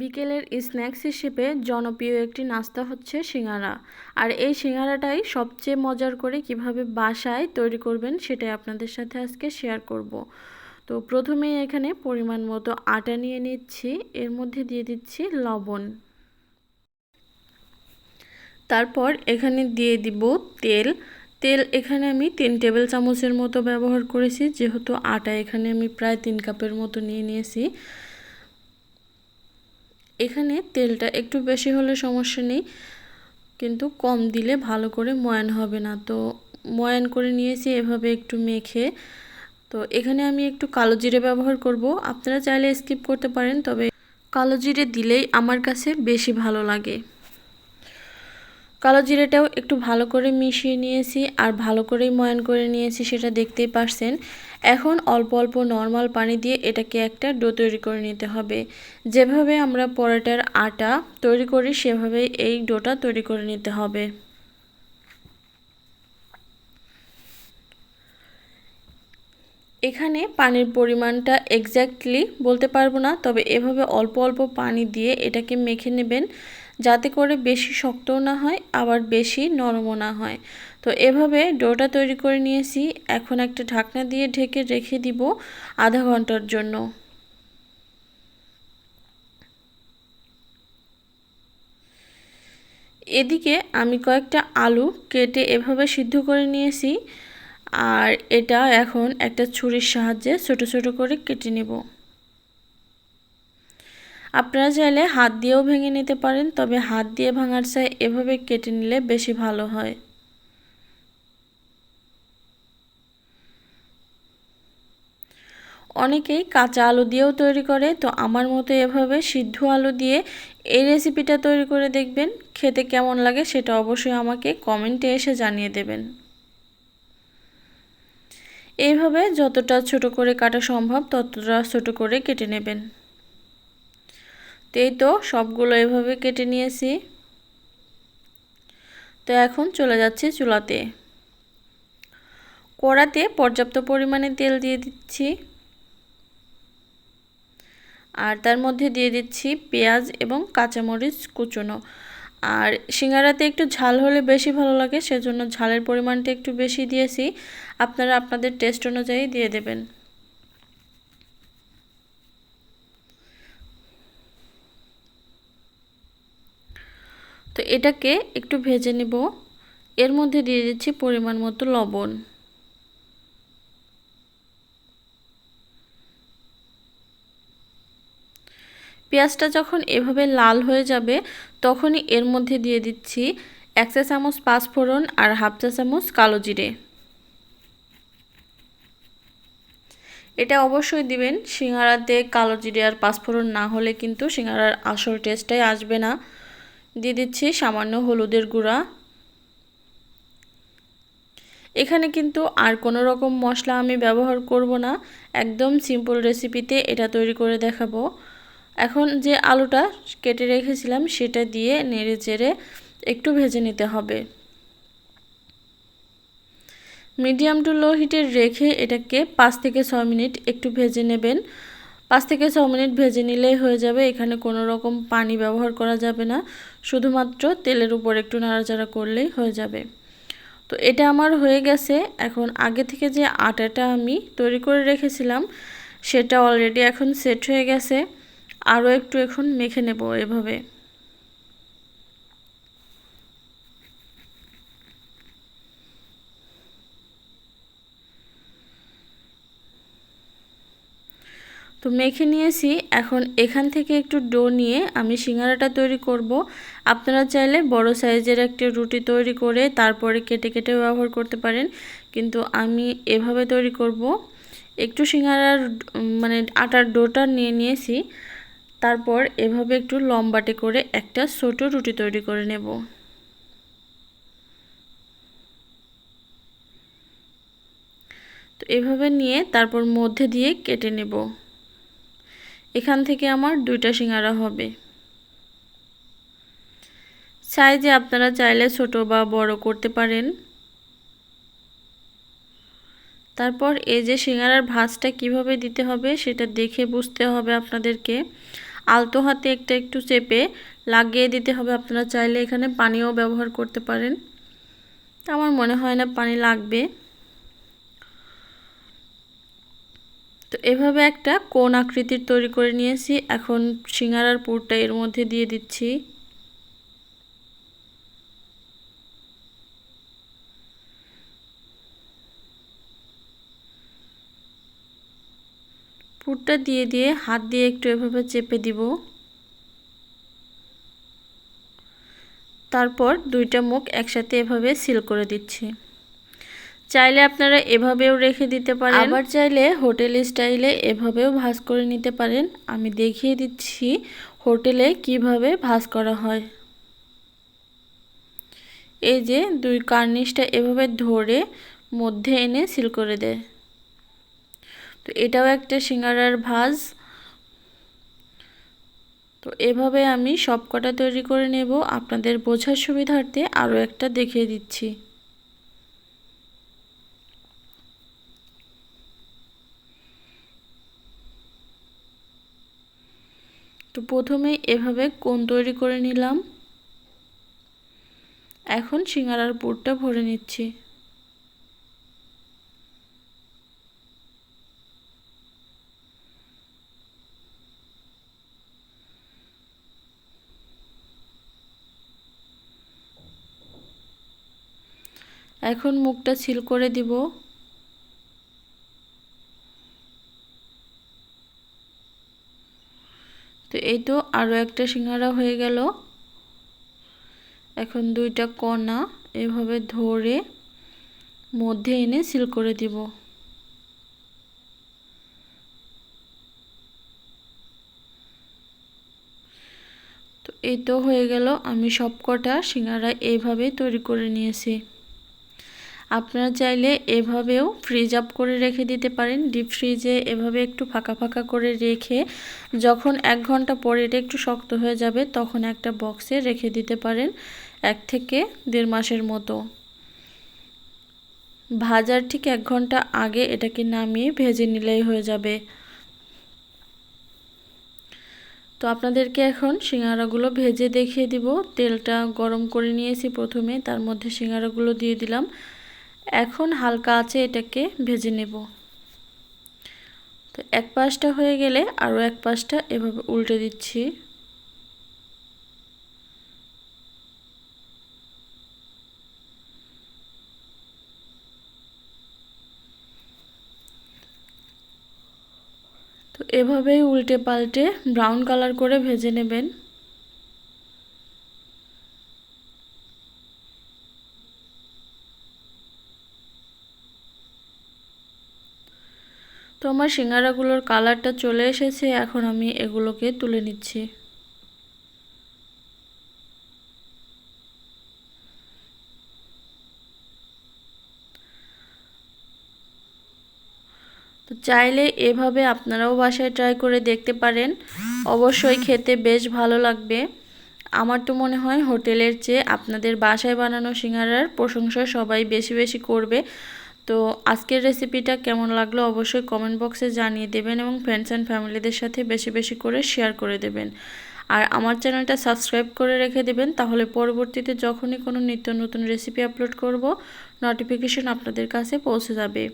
বিকেলের স্ন্যাক্স হিসেবে জনপ্রিয় একটি নাস্তা হচ্ছে সিঙ্গারা। আর এই সিঙ্গারাটাই সবচেয়ে মজার করে কীভাবে বাসায় তৈরি করবেন সেটাই আপনাদের সাথে আজকে শেয়ার করব। তো প্রথমেই এখানে পরিমাণ মতো আটা নিয়ে নিচ্ছি, এর মধ্যে দিয়ে দিচ্ছি লবণ। তারপর এখানে দিয়ে দিব তেল। তেল এখানে আমি তিন টেবিল চামচের মতো ব্যবহার করেছি, যেহেতু আটা এখানে আমি প্রায় তিন কাপের মতো নিয়ে নিয়েছি। এখানে তেলটা একটু বেশি হলে সমস্যা নেই, কিন্তু কম দিলে ভালো করে ময়ান হবে না। তো ময়ান করে নিয়েছি, এভাবে একটু মেখে। তো এখানে আমি একটু কালো জিরে ব্যবহার করব। আপনারা চাইলে স্কিপ করতে পারেন, তবে কালো জিরে দিলেই আমার কাছে বেশি ভালো লাগে। কালো জিরেটাও একটু ভালো করে মিশিয়ে নিয়েছি আর ভালো করেই ময়ান করে নিয়েছি, সেটা দেখতেই পারছেন। এখন অল্প অল্প নর্মাল পানি দিয়ে এটাকে একটা ডো তৈরি করে নিতে হবে। যেভাবে আমরা পরোটার আটা তৈরি করি, সেভাবেই এই ডোটা তৈরি করে নিতে হবে। এখানে পানির পরিমাণটা এক্স্যাক্টলি বলতে পারব না, তবে এভাবে অল্প অল্প পানি দিয়ে এটাকে মেখে নেবেন। যাতে করে বেশি শক্তও না হয়, আবার বেশি নরমও না হয়। তো এভাবে ডোটা তৈরি করে নিয়েছি। এখন একটা ঢাকনা দিয়ে ঢেকে রেখে দিব আধা ঘণ্টার জন্য। এদিকে আমি কয়েকটা আলু কেটে এভাবে সিদ্ধ করে নিয়েছি। আর এটা এখন একটা ছুরির সাহায্যে ছোট ছোট করে কেটে নেব। আপনারা চাইলে হাত দিয়েও ভেঙে নিতে পারেন, তবে হাত দিয়ে ভাঙার চাই এভাবে কেটে নিলে বেশি ভালো হয়। অনেকেই কাঁচা আলু দিয়েও তৈরি করে, তো আমার মতো এভাবে সিদ্ধ আলু দিয়ে এই রেসিপিটা তৈরি করে দেখবেন, খেতে কেমন লাগে সেটা অবশ্যই আমাকে কমেন্টে এসে জানিয়ে দেবেন। এইভাবে যতটা ছোট করে কাটা সম্ভব, ততটা ছোট করে কেটে নেবেন। তো এই তো সবগুলো এভাবে কেটে নিয়েছি। তো এখন চলে যাচ্ছে চুলাতে। কড়াতে পর্যাপ্ত পরিমাণে তেল দিয়ে দিচ্ছি। আর তার মধ্যে দিয়ে দিচ্ছি পেঁয়াজ এবং কাঁচামরিচ কুচনো। আর সিঙ্গারাতে একটু ঝাল হলে বেশি ভালো লাগে, সেজন্য ঝালের পরিমাণটা একটু বেশি দিয়েছি। আপনারা আপনাদের টেস্ট অনুযায়ী দিয়ে দেবেন। তো এটাকে একটু ভেজে নেব। এর মধ্যে দিয়ে দিচ্ছি পরিমাণ মতো লবণ। পেঁয়াজটা যখন এভাবে লাল হয়ে যাবে, তখনই এর মধ্যে দিয়ে দিচ্ছি এক চা চামচ পাঁচফোড়ন আর হাফ চা চামচ কালো জিরে। এটা অবশ্যই দিবেন, সিঙ্গারাতে কালো জিরে আর পাঁচফোড়ন না হলে কিন্তু সিঙ্গারার আসল টেস্টটাই আসবে না। দিয়ে দিচ্ছি সামান্য হলুদের গুঁড়া। এখানে কিন্তু আর কোনো রকম মশলা আমি ব্যবহার করব না। একদম সিম্পল রেসিপিতে এটা তৈরি করে দেখাবো। এখন যে আলুটা কেটে রেখেছিলাম সেটা দিয়ে নেড়ে চেড়ে একটু ভেজে নিতে হবে। মিডিয়াম টু লো হিটে রেখে এটাকে পাঁচ থেকে ছয় মিনিট একটু ভেজে নেবেন। পাঁচ থেকে ছ মিনিট ভেজে নিলেই হয়ে যাবে। এখানে কোনো রকম পানি ব্যবহার করা যাবে না। শুধুমাত্র তেলের উপর একটু নাড়াচাড়া করলেই হয়ে যাবে। তো এটা আমার হয়ে গেছে। এখন আগে থেকে যে আটাটা আমি তৈরি করে রেখেছিলাম, সেটা অলরেডি এখন সেট হয়ে গেছে। আরও একটু এখন মেখে নেব এভাবে। তো মেখে নিয়েছি। এখন এখান থেকে একটু ডো নিয়ে আমি সিঙ্গারাটা তৈরি করব। আপনারা চাইলে বড় সাইজের একটা রুটি তৈরি করে তারপরে কেটে কেটে ব্যবহার করতে পারেন। কিন্তু আমি এভাবে তৈরি করব। একটু সিঙ্গারার মানে আটার ডোটা নিয়ে নিয়েছি। তারপর এভাবে একটু লম্বাটে করে একটা ছোট রুটি তৈরি করে নেব। তো এভাবে নিয়ে তারপর মধ্যে দিয়ে কেটে নেব। এখান থেকে আমার দুইটা সিঙ্গারা হবে। সাইজে আপনারা চাইলে ছোট বা বড় করতে পারেন। তারপর এই যে সিঙ্গারার ভাজটা কীভাবে দিতে হবে সেটা দেখে বুঝতে হবে আপনাদেরকে। আলতো হাতে একটা একটু চেপে লাগিয়ে দিতে হবে আপনারা চাইলে এখানে পানিও ব্যবহার করতে পারেন। আমার মনে হয় না পানি লাগবে। তো এভাবে একটা কোন আকৃতির তৈরি করে নিয়েছি? এখন সিঙ্গারার পুরটা এর মধ্যে দিয়ে দিচ্ছি। পুরটা দিয়ে দিয়ে হাত দিয়ে একটু এভাবে চেপে দিব। তারপর দুইটা মুখ একসাথে এভাবে সিল করে দিচ্ছি। চাইলে আপনারা এভাবেও রেখে দিতে পারেন। আবার চাইলে হোটেল স্টাইলে এভাবেও ভাজ করে নিতে পারেন। আমি দেখিয়ে দিচ্ছি হোটেলে কীভাবে ভাজ করা হয়। এই যে দুই কার্নিশটা এভাবে ধরে মধ্যে এনে সিল করে দেয়। তো এটাও একটা সিঙ্গারার ভাজ। তো এভাবে আমি সব কটা তৈরি করে নেব। আপনাদের বোঝার সুবিধার্থে আরও একটা দেখিয়ে দিচ্ছি। তো প্রথমে এভাবে কোন তৈরি করে নিলাম। এখন সিঙ্গারার পুরটা ভরে নিচ্ছি। এখন মুখটা সিল করে দিব তো এই তো আরও একটা সিঙ্গারা হয়ে গেল। এখন দুইটা কণা এভাবে ধরে মধ্যে এনে সিল করে দিব। তো এই তো হয়ে গেল, আমি সব কটা সিঙ্গারা এইভাবে তৈরি করে নিয়েছি। আপনারা চাইলে এভাবেও ফ্রিজ আপ করে রেখে দিতে পারেন। ডিপ ফ্রিজে এভাবে একটু ফাঁকা ফাঁকা করে রেখে যখন এক ঘণ্টা পরে এটা একটু শক্ত হয়ে যাবে, তখন একটা বক্সে রেখে দিতে পারেন এক থেকে দেড় মাসের মতো। ভাজার ঠিক এক ঘণ্টা আগে এটাকে নামিয়ে ভেজে নিলেই হয়ে যাবে। তো আপনাদেরকে এখন সিঙ্গারাগুলো ভেজে দেখিয়ে দিব। তেলটা গরম করে নিয়েছি প্রথমে, তার মধ্যে সিঙ্গারাগুলো দিয়ে দিলাম। এখন হালকা আছে এটাকে ভেজে নেব। তো এক পাশটা হয়ে গেলে আরও এক পাশটা এভাবে উল্টে দিচ্ছি। তো এভাবেই উল্টে পাল্টে ব্রাউন কালার করে ভেজে নেবেন তো আমার সিঙ্গারাগুলোর কালারটা চলে এসেছে, এখন আমি এগুলোকে তুলে নিচ্ছি। তো চাইলে এভাবে আপনারাও বাসায় ট্রাই করে দেখতে পারেন। অবশ্যই খেতে বেশ ভালো লাগবে। আমার তো মনে হয় হোটেলের চেয়ে আপনাদের বাসায় বানানো সিঙ্গারার প্রশংসা সবাই বেশি বেশি করবে। তো আজকের রেসিপিটা কেমন লাগল অবশ্যই কমেন্ট বক্সে জানিয়ে দেবেন এবং ফ্রেন্ডস অ্যান্ড ফ্যামিলিদের সাথে বেশি বেশি করে শেয়ার করে দেবেন। আর আমার চ্যানেলটা সাবস্ক্রাইব করে রেখে দেবেন, তাহলে পরবর্তীতে যখনই কোনো নিত্য নতুন রেসিপি আপলোড করব নোটিফিকেশন আপনাদের কাছে পৌঁছে যাবে।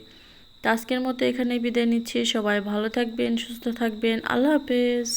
তো আজকের মতো এখানেই বিদায় নিচ্ছি, সবাই ভালো থাকবেন, সুস্থ থাকবেন, আল্লাহ হাফেজ।